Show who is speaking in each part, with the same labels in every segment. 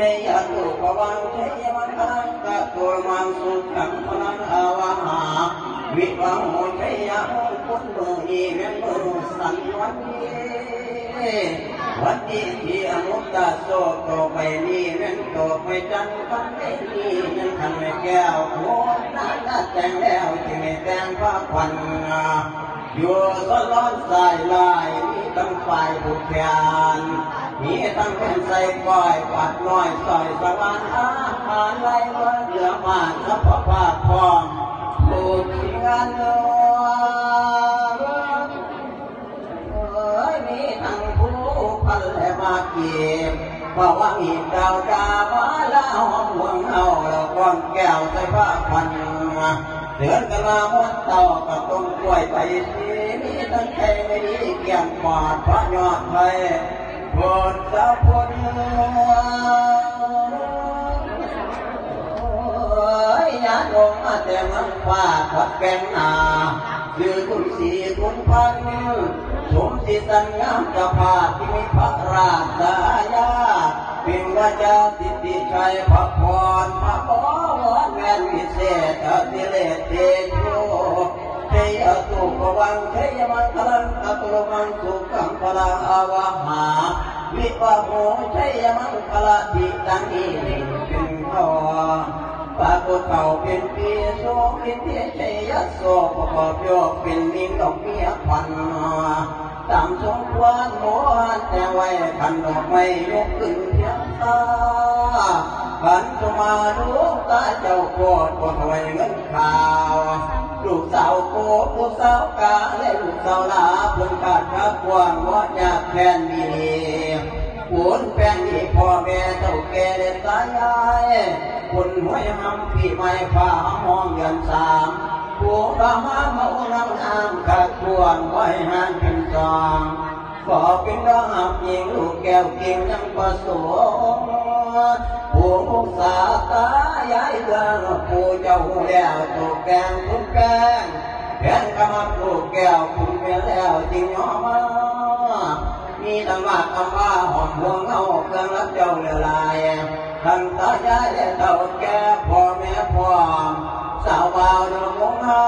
Speaker 1: Jaya tu pawang jaya mangalang tak tu mangsuk kang manang awang วิวังเทยมันตังกะตัวมังสุขังพนังอาวหาวิวังโหเมงคลมืออีเวนมือสันวันนี้วันนี้ที่อนุตตโสโตไปนี้เว้นโตไปจันทร์กันไม่มียังทันไม่แก้วโอ้น่าน่าแต่งแล้วที่ไม่แต่งพระควันอยู่สล้อนสายลายมีตั้งฝ่ายบุกแขนมีตั้งเป็นใส่ก้อยปัดน้อยซอยสวรรค์อาหารไหลว่าเหลือมาสัพพะพร้อมผูกงานโนเอ้ยมีทั้งผู้พันแลก็ บเพราะว่ามีดาวดามาลาห้องวงเฮาแล้วก้อนแก้วใส่ผ้าพันเดือนกันมาหมดเต่ากับต้นกล้วยไปสีมีทั้งไทยไม่ดีเกี่ยงปอดพระยอดไทยโปรดสะพน อ้ยญาติโยมมาแต่เมืองฟ้าขัดแกงนาคือคุณสีคุณพันสมศิสัญญามจะพาที่มีพระราชายาเป็นราชาติติชัยพระพรพระบวรแม่นวิเศษอติเลสเตโชเทยตุปวังเทยมังคลังกตุลมังสุขังพลังอาวหาวิปโหเทยมังคละทิตังอิเป็น ปรากฏเขาเป็นปีโสเป็นเทชัยโสประกอบโยกเป็นมิงดอกเมียควันตามสมควรโมหันแต่ไว้พันดอกไม้ยกขึ้นเพียงตาขันจะมาดูตาเจ้าโคตรบ่ถอยเงินข่าวลูกสาวโคลูกสาวกาและลูกสาวลาพิ่นขาดพักกวางว่าอยากแทนดี ปุนแป้งที่พ่อแม่เจ้าแก่เด็ดตายายคนหวยหำพี่ไม่ฟ้าห้องเงินสามผู้พระมาเมาน้ำน้ำกัดทวนไว้หานเป็นจองขอกเป็นดอกหับยิงลูกแก้วกิ่งยังประสงผู้มุสาตายายเดือนผู้เจ้าแล้วตกแกงคุณแกงแผนกำมับลูกแก้วคุณเมียแล้วจริงยอมมา มีธรรมะคำว่าหอมหวงเอาเครื่องรับเจ้าเรือลายท่านตายายและเต่าแก่พ่อแม่พ่อสาวบ่าวดงมงหา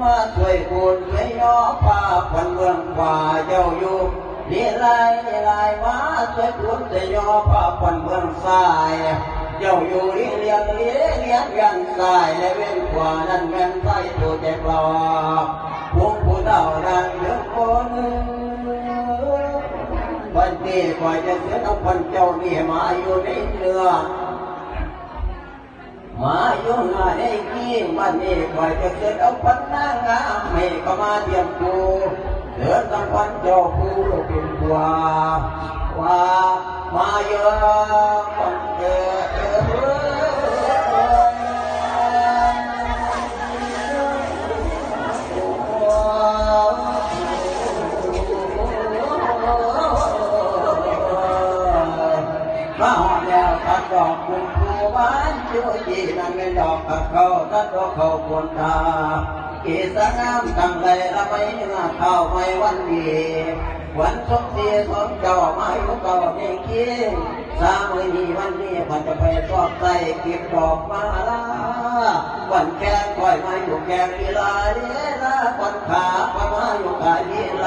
Speaker 1: มาช่วยบุญช่วยย่อผ้าพันเมืองกว่าเจ้าอยู่นี่ลายนี่ลายมาช่วยบุญช่วยย่อผ้าพันเมืองสายเจ้าอยู่เลี้ยงเลี้ยงเลี้ยงเลี้ยงกันสายและเว้นกว่านั้นแม่นไฟตัวแจกหลอกพวกผู้เฒ่าดังเดือคน วันนี้กว่าจะเสียเองพันเจ้านี่มาอยู่ในเรือมาอยู่หน้าในกี้วันนี้กว่าจะเสียเองพันนางงามให้ก็มาเยี่ยมกูเดือดต้องพันเจ้าผู้เป็นกว่าว่ามาเยอะ มาหอดแล้วตัดดอกคุณครูบ้านช่วยจีนั่นเป็นดอกตัดเขาตัดดอกเขาควรตากีสงามตั้งไรละไปหน้าเข้าไม่วันดีวันสมเสียสมเจ้าไมาอยู่เก่าเองคิงสามมือนี้วันนี้พันจะไปชอบใส่เก็บดอกมาลาวันแกงคอยมาอยู่แกงลีลาเลียลาวันขาพมาอยู่กาลีลา